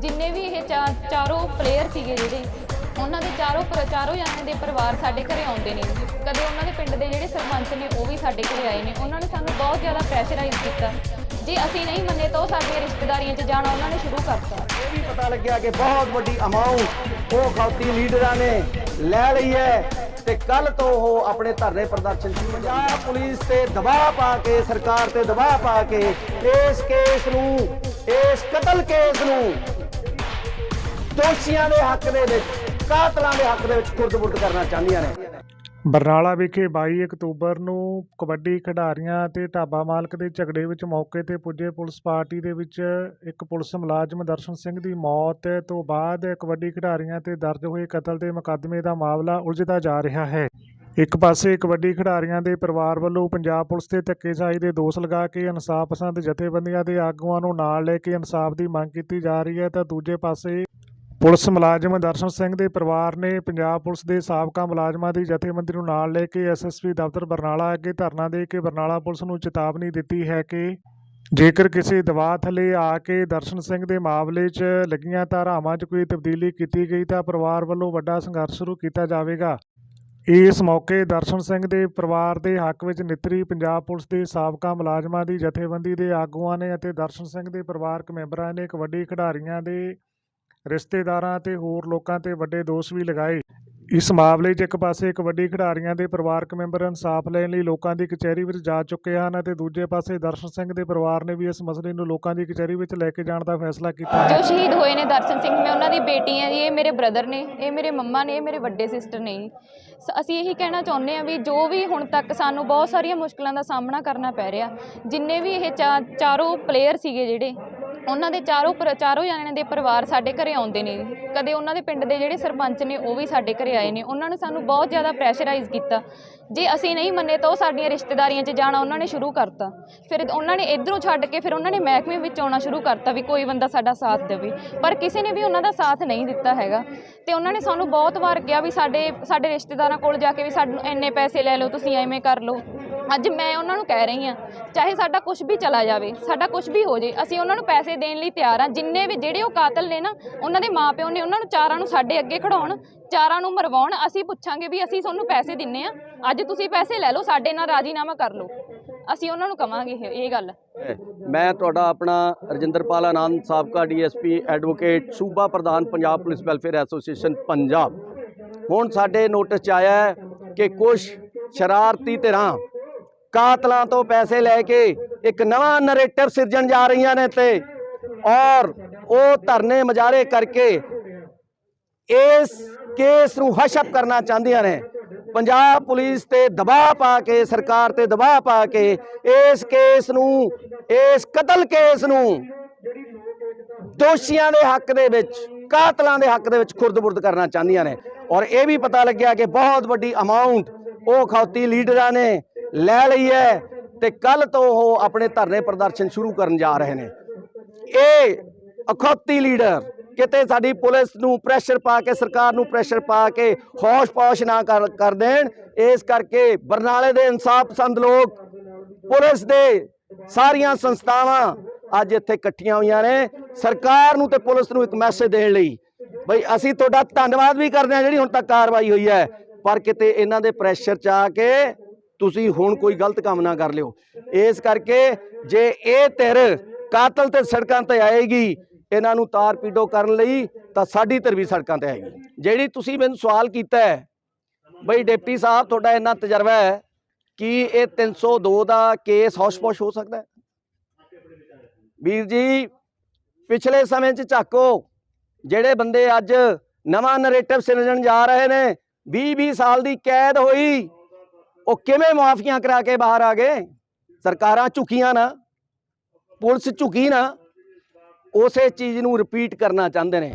ਜਿੰਨੇ ਵੀ ਇਹ ਚਾ- ਚਾਰੋਂ ਪਲੇਅਰ ਸੀਗੇ ਜਿਹੜੇ, ਉਹਨਾਂ ਦੇ ਚਾਰੋਂ ਚਾਰੋਂ ਜਣਿਆਂ ਦੇ ਪਰਿਵਾਰ ਸਾਡੇ ਘਰੇ ਆਉਂਦੇ ਨੇ। ਕਦੇ ਉਹਨਾਂ ਦੇ ਪਿੰਡ ਦੇ ਜਿਹੜੇ ਸਰਪੰਚ ਨੇ, ਉਹ ਵੀ ਸਾਡੇ ਘਰੇ ਆਏ ਨੇ। ਉਹਨਾਂ ਨੇ ਸਾਨੂੰ ਬਹੁਤ ਜ਼ਿਆਦਾ ਪ੍ਰੈਸ਼ਰਾਈਜ਼ ਕੀਤਾ। ਜੇ ਅਸੀਂ ਨਹੀਂ ਮੰਨੇ ਤਾਂ ਉਹ ਸਾਡੀਆਂ ਰਿਸ਼ਤੇਦਾਰੀਆਂ 'ਚ ਜਾਣਾ ਉਹਨਾਂ ਨੇ ਸ਼ੁਰੂ ਕਰਤਾ। ਇਹ ਵੀ ਪਤਾ ਲੱਗਿਆ ਕਿ ਬਹੁਤ ਵੱਡੀ ਅਮਾਉਂਟ ਉਹ ਖੌਤੀ ਲੀਡਰਾਂ ਨੇ ਲੈ ਲਈ ਹੈ ਤੇ ਕੱਲ ਤੋਂ ਉਹ ਆਪਣੇ ਧਰਨੇ ਪ੍ਰਦਰਸ਼ਨ ਸ਼ੁਰੂ ਪੰਜਾਬ ਪੁਲਿਸ ਤੇ ਦਬਾਅ ਪਾ ਕੇ, ਸਰਕਾਰ ਤੇ ਦਬਾਅ ਪਾ ਕੇ ਇਸ ਕੇਸ ਨੂੰ, ਇਸ ਕਤਲ ਕੇਸ ਨੂੰ ਦੋਸ਼ੀਆਂ ਦੇ ਹੱਕ ਦੇ ਵਿੱਚ, ਕਾਤਲਾਂ ਦੇ ਹੱਕ ਦੇ ਵਿੱਚ ਖੁਰਦ-ਬੁਰਦ ਕਰਨਾ ਚਾਹੁੰਦੀਆਂ ਨੇ। ਬਰਨਾਲਾ ਵਿਖੇ 22 ਅਕਤੂਬਰ ਨੂੰ ਕਬੱਡੀ ਖਿਡਾਰੀਆਂ ਤੇ ਢਾਬਾ ਮਾਲਕ ਦੇ ਝਗੜੇ ਵਿੱਚ ਮੌਕੇ ਤੇ ਪੁੱਜੇ ਪੁਲਿਸ ਪਾਰਟੀ ਦੇ ਵਿੱਚ ਇੱਕ ਪੁਲਿਸ ਮੁਲਾਜ਼ਮ ਦਰਸ਼ਨ ਸਿੰਘ ਦੀ ਮੌਤ ਤੋਂ ਬਾਅਦ ਕਬੱਡੀ ਖਿਡਾਰੀਆਂ ਤੇ ਦਰਜ ਹੋਏ ਕਤਲ ਦੇ ਮੁਕੱਦਮੇ ਦਾ ਮਾਮਲਾ ਉਲਝਦਾ ਜਾ ਰਿਹਾ ਹੈ। ਇੱਕ ਪਾਸੇ ਕਬੱਡੀ ਖਿਡਾਰੀਆਂ ਦੇ ਪਰਿਵਾਰ ਵੱਲੋਂ ਪੰਜਾਬ ਪੁਲਿਸ ਤੇ ਧੱਕੇਸ਼ਾਹੀ ਦੇ ਦੋਸ਼ ਲਗਾ ਕੇ ਇਨਸਾਫ ਪਸੰਦ ਜਥੇਬੰਦੀਆਂ ਦੇ ਆਗੂਆਂ ਨੂੰ ਨਾਲ ਲੈ ਕੇ ਇਨਸਾਫ ਦੀ ਮੰਗ ਕੀਤੀ ਜਾ ਰਹੀ ਹੈ ਤਾਂ ਦੂਜੇ ਪਾਸੇ ਪੁਲਿਸ ਮੁਲਾਜ਼ਮ ਦਰਸ਼ਨ ਸਿੰਘ ਦੇ ਪਰਿਵਾਰ ਨੇ ਪੰਜਾਬ ਪੁਲਿਸ ਦੇ ਸਾਬਕਾ ਮੁਲਾਜ਼ਮਾਂ ਦੀ ਜਥੇਬੰਦੀ ਨੂੰ ਨਾਲ ਲੈ ਕੇ ਐਸਐਸਪੀ ਦਫ਼ਤਰ ਬਰਨਾਲਾ ਅੱਗੇ ਧਰਨਾ ਦੇ ਕੇ ਬਰਨਾਲਾ ਪੁਲਿਸ ਨੂੰ ਚੇਤਾਵਨੀ ਦਿੱਤੀ ਹੈ ਕਿ ਜੇਕਰ ਕਿਸੇ ਦਬਾਅ ਥੱਲੇ ਆ ਕੇ ਦਰਸ਼ਨ ਸਿੰਘ ਦੇ ਮਾਮਲੇ 'ਚ ਲੱਗੀਆਂ ਧਾਰਾਵਾਂ 'ਚ ਕੋਈ ਤਬਦੀਲੀ ਕੀਤੀ ਗਈ ਤਾਂ ਪਰਿਵਾਰ ਵੱਲੋਂ ਵੱਡਾ ਸੰਘਰਸ਼ ਸ਼ੁਰੂ ਕੀਤਾ ਜਾਵੇਗਾ। ਇਸ ਮੌਕੇ ਦਰਸ਼ਨ ਸਿੰਘ ਦੇ ਪਰਿਵਾਰ ਦੇ ਹੱਕ ਵਿੱਚ ਨਿੱਤਰੀ ਪੰਜਾਬ ਪੁਲਿਸ ਦੇ ਸਾਬਕਾ ਮੁਲਾਜ਼ਮਾਂ ਦੀ ਜਥੇਬੰਦੀ ਦੇ ਆਗੂਆਂ ਨੇ ਅਤੇ ਦਰਸ਼ਨ ਸਿੰਘ ਦੇ ਪਰਿਵਾਰਕ ਮੈਂਬਰਾਂ ਨੇ ਕਬੱਡੀ ਖਿਡਾਰੀਆਂ ਦੇ ਰਿਸ਼ਤੇਦਾਰਾਂ ਅਤੇ ਹੋਰ ਲੋਕਾਂ ਤੇ ਵੱਡੇ ਦੋਸ਼ ਵੀ ਲਗਾਏ ਇਸ ਮਾਮਲੇ 'ਚ ਇੱਕ ਪਾਸੇ ਕਬੱਡੀ ਖਿਡਾਰੀਆਂ ਦੇ ਪਰਿਵਾਰਕ ਮੈਂਬਰ ਇਨਸਾਫ ਲੈਣ ਲਈ ਲੋਕਾਂ ਦੀ ਕਚਹਿਰੀ ਵਿੱਚ ਜਾ ਚੁੱਕੇ ਹਨ ਅਤੇ ਦੂਜੇ ਪਾਸੇ ਦਰਸ਼ਨ ਸਿੰਘ ਦੇ ਪਰਿਵਾਰ ਨੇ ਵੀ ਇਸ ਮਸਲੇ ਨੂੰ ਲੋਕਾਂ ਦੀ ਕਚਹਿਰੀ ਵਿੱਚ ਲੈ ਕੇ ਜਾਣ ਦਾ ਫੈਸਲਾ ਕੀਤਾ ਹੈ ਜੋ ਸ਼ਹੀਦ ਹੋਏ ਨੇ ਦਰਸ਼ਨ ਸਿੰਘ, ਮੈਂ ਉਹਨਾਂ ਦੀ ਬੇਟੀ ਹਾਂ ਜੀ, ਇਹ ਮੇਰੇ ਬ੍ਰਦਰ ਨੇ, ਇਹ ਮੇਰੇ ਮੰਮਾ ਨੇ, ਇਹ ਮੇਰੇ ਵੱਡੇ ਸਿਸਟਰ ਨੇ ਜੀ। ਸ- ਅਸੀਂ ਇਹੀ ਕਹਿਣਾ ਚਾਹੁੰਦੇ ਹਾਂ ਵੀ ਜੋ ਵੀ ਹੁਣ ਤੱਕ ਸਾਨੂੰ ਬਹੁਤ ਸਾਰੀਆਂ ਮੁਸ਼ਕਲਾਂ ਦਾ ਸਾਹਮਣਾ ਕਰਨਾ ਪੈ ਰਿਹਾ, ਜਿੰਨੇ ਵੀ ਇਹ ਚਾ- ਚਾਰੋਂ ਪਲੇਅਰ ਸੀਗੇ ਜਿਹੜੇ ਉਹਨਾਂ ਦੇ ਚਾਰੋਂ ਪਰ- ਚਾਰੋਂ ਜਣਿਆਂ ਦੇ ਪਰਿਵਾਰ ਸਾਡੇ ਘਰੇ ਆਉਂਦੇ ਨੇ। ਕਦੇ ਉਹਨਾਂ ਦੇ ਪਿੰਡ ਦੇ ਜਿਹੜੇ ਸਰਪੰਚ ਨੇ, ਉਹ ਵੀ ਸਾਡੇ ਘਰੇ ਆਏ ਨੇ। ਉਹਨਾਂ ਨੇ ਸਾਨੂੰ ਬਹੁਤ ਜ਼ਿਆਦਾ ਪ੍ਰੈਸ਼ਰਾਈਜ਼ ਕੀਤਾ। ਜੇ ਅਸੀਂ ਨਹੀਂ ਮੰਨੇ ਤਾਂ ਉਹ ਸਾਡੀਆਂ ਰਿਸ਼ਤੇਦਾਰੀਆਂ 'ਚ ਜਾਣਾ ਉਹਨਾਂ ਨੇ ਸ਼ੁਰੂ ਕਰਤਾ। ਫਿਰ ਉਹਨਾਂ ਨੇ ਇਧਰੋਂ ਛੱਡ ਕੇ ਫਿਰ ਉਹਨਾਂ ਨੇ ਮਹਿਕਮੇ ਵਿੱਚ ਆਉਣਾ ਸ਼ੁਰੂ ਕਰਤਾ ਵੀ ਕੋਈ ਬੰਦਾ ਸਾਡਾ ਸਾਥ ਦੇਵੇ। ਪਰ ਕਿਸੇ ਨੇ ਵੀ ਉਹਨਾਂ ਦਾ ਸਾਥ ਨਹੀਂ ਦਿੱਤਾ ਹੈਗਾ। ਤੇ ਉਹਨਾਂ ਨੇ ਸਾਨੂੰ ਬਹੁਤ ਵਾਰ ਕਿਹਾ ਵੀ ਸਾਡੇ ਸਾਡੇ ਰਿਸ਼ਤੇਦਾਰਾਂ ਕੋਲ ਜਾ ਕੇ ਵੀ ਸਾਨੂੰ ਇੰਨੇ ਪੈਸੇ ਲੈ ਲਓ, ਤੁਸੀਂ ਐਵੇਂ ਕਰ ਲਓ। ਅੱਜ ਮੈਂ ਉਹਨਾਂ ਨੂੰ ਕਹਿ ਰਹੀ ਹਾਂ, ਚਾਹੇ ਸਾਡਾ ਕੁਝ ਵੀ ਚਲਾ ਜਾਵੇ, ਸਾਡਾ ਕੁਝ ਵੀ ਹੋ ਜੇ, ਅਸੀਂ ਉਹਨਾਂ ਨੂੰ ਪੈਸੇ ਦੇਣ ਲਈ ਤਿਆਰ ਹਾਂ। ਜਿੰਨੇ ਵੀ ਜਿਹੜੇ ਉਹ ਕਾਤਲ ਨੇ ਨਾ, ਉਹਨਾਂ ਦੇ ਮਾਪਿਓ ਨੇ, ਉਹਨਾਂ ਨੂੰ ਚਾਰਾਂ ਨੂੰ ਸਾਡੇ ਅੱਗੇ ਖੜਾਉਣ, ਚਾਰਾਂ ਨੂੰ ਮਰਵਾਉਣ, ਅਸੀਂ ਪੁੱਛਾਂਗੇ ਵੀ ਅਸੀਂ ਤੁਹਾਨੂੰ ਪੈਸੇ ਦਿੰਨੇ ਆ ਅੱਜ ਤੁਸੀਂ ਪੈਸੇ ਲੈ ਲਓ, ਸਾਡੇ ਨਾਲ ਰਾਜੀਨਾਮਾ ਕਰ ਲਓ। ਅਸੀਂ ਉਹਨਾਂ ਨੂੰ ਕਵਾਂਗੇ ਇਹ- ਗੱਲ। ਮੈਂ ਤੁਹਾਡਾ ਆਪਣਾ ਰਜਿੰਦਰਪਾਲ ਆਨੰਦ, ਸਾਬਕਾ ਡੀਐਸਪੀ ਐਡਵੋਕੇਟ, ਸੂਬਾ ਪ੍ਰਧਾਨ, Punjab police welfare association, Punjab. ਹੁਣ ਸਾਡੇ ਨੋਟਿਸ 'ਚ ਆਇਆ ਹੈ ਕਿ ਕੁਝ ਸ਼ਰਾਰਤੀ ਧਿਰਾਂ ਕਾਤਲਾਂ ਤੋਂ ਪੈਸੇ ਲੈ ਕੇ ਇੱਕ ਨਵਾਂ ਨਰੇਟਿਵ ਸਿਰਜਣ ਜਾ ਰਹੀਆਂ ਨੇ ਤੇ ਔਰ ਉਹ ਧਰਨੇ ਮਜਾਰੇ ਕਰਕੇ ਇਸ ਕੇਸ ਨੂੰ ਹਸ਼ਪ ਕਰਨਾ ਚਾਹੁੰਦੀਆਂ ਨੇ। ਪੰਜਾਬ ਪੁਲਿਸ ਤੇ ਦਬਾਅ ਪਾ ਕੇ, ਸਰਕਾਰ ਤੇ ਦਬਾਅ ਪਾ ਕੇ ਇਸ ਕੇਸ ਨੂੰ, ਇਸ ਕਤਲ ਕੇਸ ਨੂੰ ਦੋਸ਼ੀਆਂ ਦੇ ਹੱਕ ਦੇ ਵਿੱਚ, ਕਾਤਲਾਂ ਦੇ ਹੱਕ ਦੇ ਵਿੱਚ ਖੁਰਦ-ਬੁਰਦ ਕਰਨਾ ਚਾਹੁੰਦੀਆਂ ਨੇ। ਔਰ ਇਹ ਵੀ ਪਤਾ ਲੱਗਿਆ ਕਿ ਬਹੁਤ ਵੱਡੀ ਅਮਾਉਂਟ ਉਹ ਖੌਤੀ ਲੀਡਰਾਂ ਨੇ ਲੈ ਲਈ ਹੈ ਤੇ ਕੱਲ ਤੋਂ ਉਹ ਆਪਣੇ ਧਰਨੇ ਪ੍ਰਦਰਸ਼ਨ ਸ਼ੁਰੂ ਕਰਨ ਜਾ ਰਹੇ ਨੇ। ਇਹ ਅਖੌਤੀ ਲੀਡਰ ਕਿਤੇ ਸਾਡੀ ਪੁਲਿਸ ਨੂੰ ਪ੍ਰੈਸ਼ਰ ਪਾ ਕੇ, ਸਰਕਾਰ ਨੂੰ ਪ੍ਰੈਸ਼ਰ ਪਾ ਕੇ ਹੋਸ਼-ਪੌਸ਼ ਨਾ ਕਰ ਕਰ ਦੇਣ, ਇਸ ਕਰਕੇ ਬਰਨਾਲੇ ਦੇ ਇਨਸਾਫ ਪਸੰਦ ਲੋਕ, ਪੁਲਿਸ ਦੇ ਸਾਰੀਆਂ ਸੰਸਥਾਵਾਂ ਅੱਜ ਇੱਥੇ ਇਕੱਠੀਆਂ ਹੋਈਆਂ ਨੇ। ਸਰਕਾਰ ਨੂੰ ਤੇ ਪੁਲਿਸ ਨੂੰ ਇੱਕ ਮੈਸੇਜ ਦੇਣ ਲਈ, ਬਈ ਅਸੀਂ ਤੁਹਾਡਾ ਧੰਨਵਾਦ ਵੀ ਕਰਦੇ ਹਾਂ ਜਿਹੜੀ ਹੁਣ ਤੱਕ ਕਾਰਵਾਈ ਹੋਈ ਹੈ। ਪਰ ਕਿਤੇ ਇਹਨਾਂ ਦੇ ਪ੍ਰੈਸ਼ਰ ਚ ਆ ਕੇ ਤੁਸੀਂ ਹੁਣ ਕੋਈ ਗਲਤ ਕੰਮ ਨਾ ਕਰ ਲਿਓ। ਇਸ ਕਰਕੇ ਜੇ ਇਹ ਧਿਰ ਕਾਤਲ ਤੇ ਸੜਕਾਂ ਤੇ ਆਏਗੀ, ਇਹਨਾਂ ਨੂੰ ਤਾਰ ਪੀਡੋ ਕਰਨ ਲਈ ਤਾਂ ਸਾਡੀ ਧਿਰ ਵੀ ਸੜਕਾਂ ਤੇ ਆਏਗੀ। ਜਿਹੜੀ ਤੁਸੀਂ ਮੈਨੂੰ ਸਵਾਲ ਕੀਤਾ ਹੈ, ਬਈ ਡਿਪਟੀ ਸਾਹਿਬ, ਤੁਹਾਡਾ ਇੰਨਾ ਤਜਰਬਾ ਹੈ ਕਿ ਇਹ 302 ਦਾ ਕੇਸ ਹੌਸ਼-ਪੌਸ਼ ਹੋ ਸਕਦਾ ਵੀਰ ਜੀ, ਪਿਛਲੇ ਸਮੇਂ 'ਚ ਝਾਕੋ, ਜਿਹੜੇ ਬੰਦੇ ਅੱਜ ਨਵਾਂ ਨਰੇਟਿਵ ਸਿਰਜਣ ਜਾ ਰਹੇ ਨੇ 20-20 ਸਾਲ ਦੀ ਕੈਦ ਹੋਈ ਉਹ ਕਿਵੇਂ ਮਾਫੀਆਂ ਕਰਾ ਕੇ ਬਾਹਰ ਆ ਗਏ? ਸਰਕਾਰਾਂ ਝੁਕੀਆਂ ਨਾ, ਪੁਲਿਸ ਝੁਕੀ ਨਾ, ਉਸੇ ਚੀਜ਼ ਨੂੰ ਰਿਪੀਟ ਕਰਨਾ ਚਾਹੁੰਦੇ ਨੇ।